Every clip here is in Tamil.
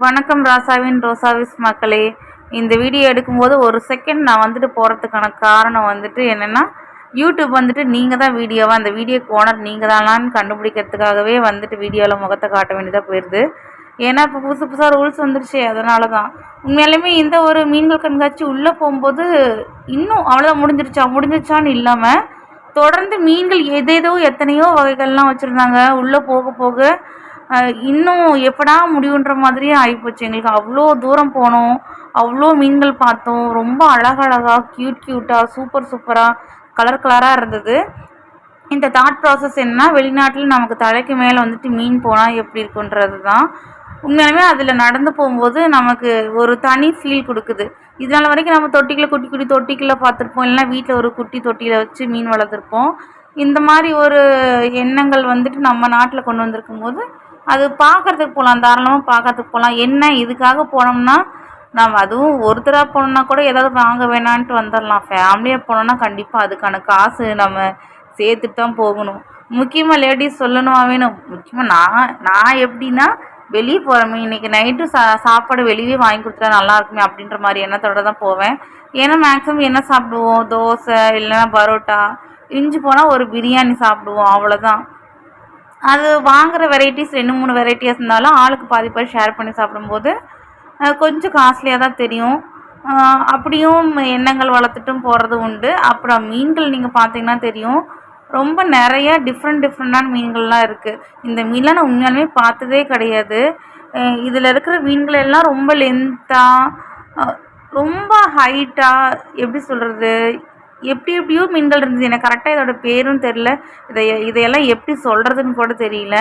வணக்கம் ராசாவின் ரோசாவிஸ் மக்களே. இந்த வீடியோ எடுக்கும்போது ஒரு செகண்ட் நான் வந்துட்டு போகிறதுக்கான காரணம் வந்துட்டு என்னென்னா யூடியூப் வந்துட்டு நீங்கள் தான் வீடியோவாக அந்த வீடியோக்கு ஓனர் நீங்கள் தானான்னு கண்டுபிடிக்கிறதுக்காகவே வந்துட்டு வீடியோவில் முகத்தை காட்ட வேண்டியதாக போயிடுது ஏன்னா இப்போ புதுசு புதுசாக ரூல்ஸ் வந்துருச்சு அதனால தான் உண்மையாலுமே இந்த ஒரு மீன்கள் கண்காட்சி உள்ளே போகும்போது இன்னும் அவ்வளோதான் முடிஞ்சிருச்சா? முடிஞ்சிருச்சான்னு இல்லாமல் தொடர்ந்து மீன்கள் எதேதோ எத்தனையோ வகைகள்லாம் வச்சுருந்தாங்க. உள்ளே போக போக இன்னும் எப்படா முடியுன்ற மாதிரியே ஆகிப்போச்சு எங்களுக்கு அவ்வளோ தூரம் போனோம். அவ்வளோ மீன்கள் பார்த்தோம். ரொம்ப அழகழகாக க்யூட் க்யூட்டாக சூப்பர் சூப்பராக கலர் கலராக இருந்தது. இந்த தாட் ப்ராசஸ் என்னன்னா வெளிநாட்டில் நமக்கு தலைக்கு மேலே வந்துட்டு மீன் போனால் எப்படி இருக்குன்றது தான் உண்மையாலுமே அதில் நடந்து போகும்போது நமக்கு ஒரு தனி ஃபீல் கொடுக்குது. இதனால் வரைக்கும் நம்ம தொட்டிக்கில் குட்டி குட்டி தொட்டிக்கில் பார்த்துருப்போம். இல்லைன்னா வீட்டில் ஒரு குட்டி தொட்டியில் வச்சு மீன் வளர்த்துருப்போம். இந்த மாதிரி ஒரு எண்ணங்கள் வந்துட்டு நம்ம நாட்டில் கொண்டு வந்திருக்கும் போது அது பார்க்கறதுக்கு போகலாம் தாராளமாக பார்க்கறதுக்கு போகலாம் என்ன இதுக்காக போனோம்னா நம்ம அதுவும் ஒருத்தராக போனோம்னா கூட ஏதாவது வாங்க வேணான்ட்டு வந்துடலாம் ஃபேமிலியாக போனோம்னா கண்டிப்பாக அதுக்கான காசு நம்ம சேர்த்துட்டு தான் போகணும். முக்கியமாக லேடிஸ் சொல்லணுமா வேணும்? முக்கியமாக நான் நான் எப்படின்னா வெளியே போகிறோமே இன்றைக்கி நைட்டு சா சாப்பாடு வெளியே வாங்கி கொடுத்தா நல்லா இருக்குமே அப்படின்ற மாதிரி எண்ணத்தோட தான் போவேன். ஏன்னா மேக்ஸிமம் என்ன சாப்பிடுவோம்? தோசை இல்லைன்னா பரோட்டா. இஞ்சி போனால் ஒரு பிரியாணி சாப்பிடுவோம். அவ்வளோதான் அது வாங்குகிற வெரைட்டிஸ் ரெண்டு மூணு வெரைட்டிஸ் இருந்தாலும் ஆளுக்கு பாதி பாதி ஷேர் பண்ணி சாப்பிடும்போது கொஞ்சம் காஸ்ட்லியாக தான் தெரியும். அப்படியும் எண்ணங்கள் வளர்த்துட்டும் போகிறது உண்டு. அப்புறம் மீன்கள் நீங்கள் பார்த்தீங்கன்னா தெரியும். ரொம்ப நிறைய டிஃப்ரெண்ட் டிஃப்ரெண்டான மீன்கள்லாம் இருக்குது இந்த மீன்லாம் நான் உண்மையாலுமே பார்த்ததே கிடையாது. இதில் இருக்கிற மீன்கள் எல்லாம் ரொம்ப லென்த்தாக ரொம்ப ஹைட்டாக எப்படி சொல்கிறது எப்படி எப்படியோ மீன்கள் இருந்தது. எனக்கு கரெக்டாக இதோட பேரும் தெரில இதை இதையெல்லாம் எப்படி சொல்கிறதுன்னு கூட தெரியல.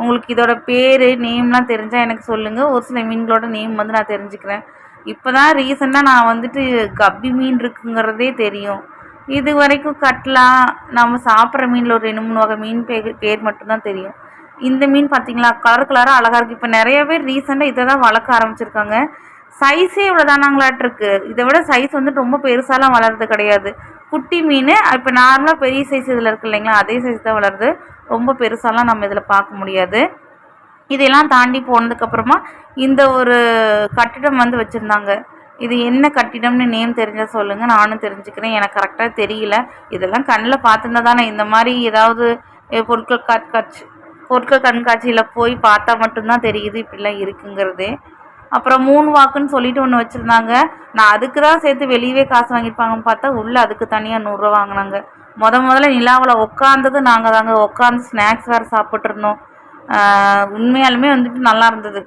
உங்களுக்கு இதோட பேர் நேம்லாம் தெரிஞ்சால் எனக்கு சொல்லுங்கள் ஒரு சில மீன்களோட நேம் வந்து நான் தெரிஞ்சுக்கிறேன். இப்போ தான் ரீசெண்டாக நான் வந்துட்டு கப்பி மீன் இருக்குங்கிறதே தெரியும். இது வரைக்கும் கட்லா நம்ம சாப்பிட்ற மீனில் ஒரு ரெண்டு மூணு வகை மீன் பேர் பேர் மட்டும்தான் தெரியும். இந்த மீன் பார்த்தீங்களா கலர் கலராக அழகாக இருக்குது இப்போ நிறைய பேர் ரீசெண்டாக இதை தான் வளர்க்க ஆரம்பிச்சிருக்காங்க. சைஸே இவ்வளோதானாங்களாட்டிருக்கு இதை விட சைஸ் வந்துட்டு ரொம்ப பெருசாலாம் வளர்றது கிடையாது. குட்டி மீன் இப்போ நார்மலாக பெரிய சைஸ் இதில் இருக்கு இல்லைங்களா அதே சைஸ் தான் வளருது. ரொம்ப பெருசாலாம் நம்ம இதில் பார்க்க முடியாது. இதெல்லாம் தாண்டி போனதுக்கப்புறமா இந்த ஒரு கட்டிடம் வந்து வச்சுருந்தாங்க. இது என்ன கட்டிடம்னு நேம் தெரிஞ்சால் சொல்லுங்கள் நானும் தெரிஞ்சுக்கிறேன். எனக்கு கரெக்டாக தெரியல. இதெல்லாம் கண்ணில் பார்த்துருந்தா தானே இந்த மாதிரி ஏதாவது பொருட்கள் கண்காட்சி பொருட்கள் கண்காட்சியில் போய் பார்த்தா மட்டும்தான் தெரியுது இப்படிலாம் இருக்குங்கிறதே. அப்புறம் மூணு வாக்குன்னு சொல்லிட்டு ஒன்று வச்சுருந்தாங்க. நான் அதுக்கு தான் சேர்த்து வெளியவே காசு வாங்கியிருப்பாங்கன்னு பார்த்தா உள்ளே அதுக்கு தனியாக நூறுரூவா வாங்கினாங்க. முத முதல்ல நிலாவில் உட்காந்தது நாங்கள் தாங்க. உட்காந்து ஸ்நாக்ஸ் வேறு சாப்பிட்ருந்தோம் உண்மையாலுமே வந்துட்டு நல்லா இருந்தது.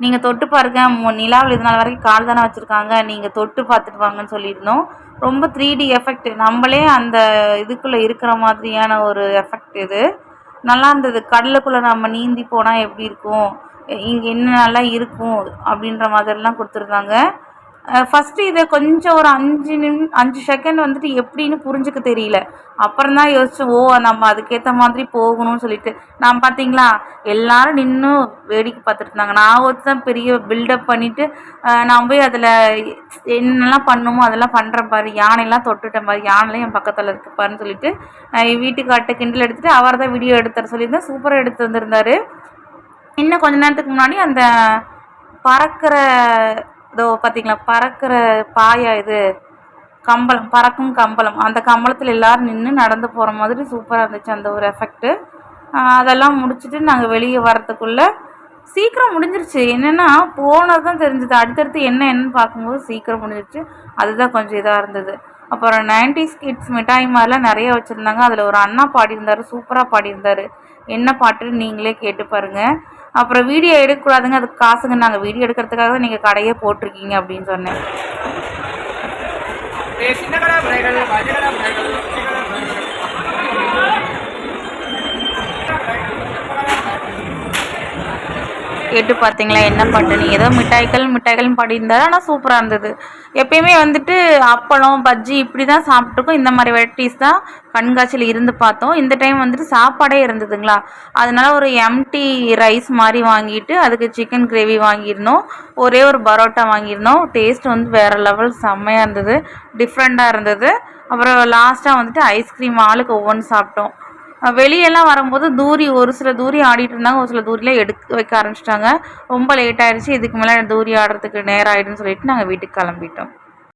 நீங்கள் தொட்டு பாருங்க. நிலாவில் இது நாள் வரைக்கும் கால் தானே வச்சுருக்காங்க. நீங்கள் தொட்டு பார்த்துட்டு வாங்கன்னு சொல்லியிருந்தோம். ரொம்ப த்ரீ டி எஃபெக்ட் நம்மளே அந்த இதுக்குள்ளே இருக்கிற மாதிரியான ஒரு எஃபெக்ட் இது. நல்லா இருந்தது. கடலுக்குள்ளே நம்ம நீந்தி போனால் எப்படி இருக்கும்? இங்கே என்னென்னலாம் இருக்கும் அப்படின்ற மாதிரிலாம் கொடுத்துருந்தாங்க ஃபஸ்ட்டு இதை கொஞ்சம் ஒரு அஞ்சு நிமி அஞ்சு செகண்ட் வந்துட்டு எப்படின்னு புரிஞ்சுக்க தெரியல. அப்புறம் தான் யோசிச்சோம் ஓ நம்ம அதுக்கேற்ற மாதிரி போகணும்னு சொல்லிட்டு. நான் பார்த்தீங்களா எல்லாரும் நின்று வேடிக்கை பார்த்துட்டு இருந்தாங்க. நான் ஒருத்தர் தான் பெரிய பில்டப் பண்ணிவிட்டு நான் போய் அதில் என்னெல்லாம் பண்ணுமோ அதெல்லாம் பண்ணுற பாரு. யானையெல்லாம் தொட்டுட்ட மாதிரி யானைலாம் என் பக்கத்தில் இருக்கு பாருன்னு சொல்லிட்டு நான் என் கிண்டல் எடுத்துகிட்டு அவர் தான் வீடியோ எடுத்தார் சொல்லியிருந்தேன். சூப்பராக எடுத்து வந்திருந்தாரு இன்னும் கொஞ்ச நேரத்துக்கு முன்னாடி அந்த பறக்கிற இதோ பார்த்தீங்களா பறக்கிற பாயா இது கம்பளம் பறக்கும் கம்பளம். அந்த கம்பளத்தில் எல்லோரும் நின்று நடந்து போகிற மாதிரி சூப்பராக இருந்துச்சு அந்த ஒரு எஃபெக்ட்டு அதெல்லாம் முடிச்சுட்டு நாங்கள் வெளியே வரத்துக்குள்ளே சீக்கிரம் முடிஞ்சிருச்சு. என்னென்னா போனது தான் தெரிஞ்சுது. அடுத்தடுத்து என்ன என்னன்னு பார்க்கும்போது சீக்கிரம் முடிஞ்சிருச்சு. அதுதான் கொஞ்சம் இதாக இருந்தது. அப்புறம் நைன்டிஸ் கிட்ஸ் மிட்டாய் மாதிரிலாம் நிறைய வச்சுருந்தாங்க. அதில் ஒரு அண்ணா பாடியிருந்தாரு சூப்பராக பாடியிருந்தார். என்ன பாட்டுன்னு நீங்களே கேட்டு பாருங்கள் அப்புறம் வீடியோ எடுக்கக்கூடாதுங்க. அதுக்கு காசுங்க. நாங்கள் வீடியோ எடுக்கிறதுக்காக தான் நீங்கள் கடையே போட்டிருக்கீங்க அப்படின்னு சொன்னேன். கேட்டு பார்த்தீங்களா? என்ன பாட்டுன்னு ஏதோ மிட்டாய்கள் மிட்டாய்கள்னு பாடியிருந்தாரு ஆனால் சூப்பராக இருந்தது. எப்பயுமே வந்துட்டு அப்பளம் பஜ்ஜி இப்படி தான் சாப்பிட்ருக்கோம் இந்த மாதிரி வெரைட்டிஸ் தான் கண்காட்சியில் இருந்து பார்த்தோம். இந்த டைம் வந்துட்டு சாப்பாடே இருந்ததுங்களா? அதனால ஒரு எம்டி ரைஸ் மாதிரி வாங்கிட்டு அதுக்கு சிக்கன் கிரேவி வாங்கியிருந்தோம். ஒரே ஒரு பரோட்டா வாங்கியிருந்தோம். டேஸ்ட் வந்து வேறு லெவல் செம்மையாக இருந்தது. டிஃப்ரெண்ட்டாக இருந்தது. அப்புறம் லாஸ்ட்டாக வந்துட்டு ஐஸ்கிரீம் ஆளுக்கு ஒவ்வொன்று சாப்பிட்டோம். வெளியெல்லாம் வரும்போது தூரி ஒரு சில தூரி ஆடிட்டு இருந்தாங்க ஒரு சில தூரியில் எடுக்க வைக்க ஆரம்பிச்சிட்டாங்க. ரொம்ப லேட் ஆயிடுச்சு இதுக்கு மேலே தூரி ஆடுறதுக்கு நேரம் ஆயிடுன்னு சொல்லிட்டு நாங்கள் வீட்டுக்கு கிளம்பிட்டோம்.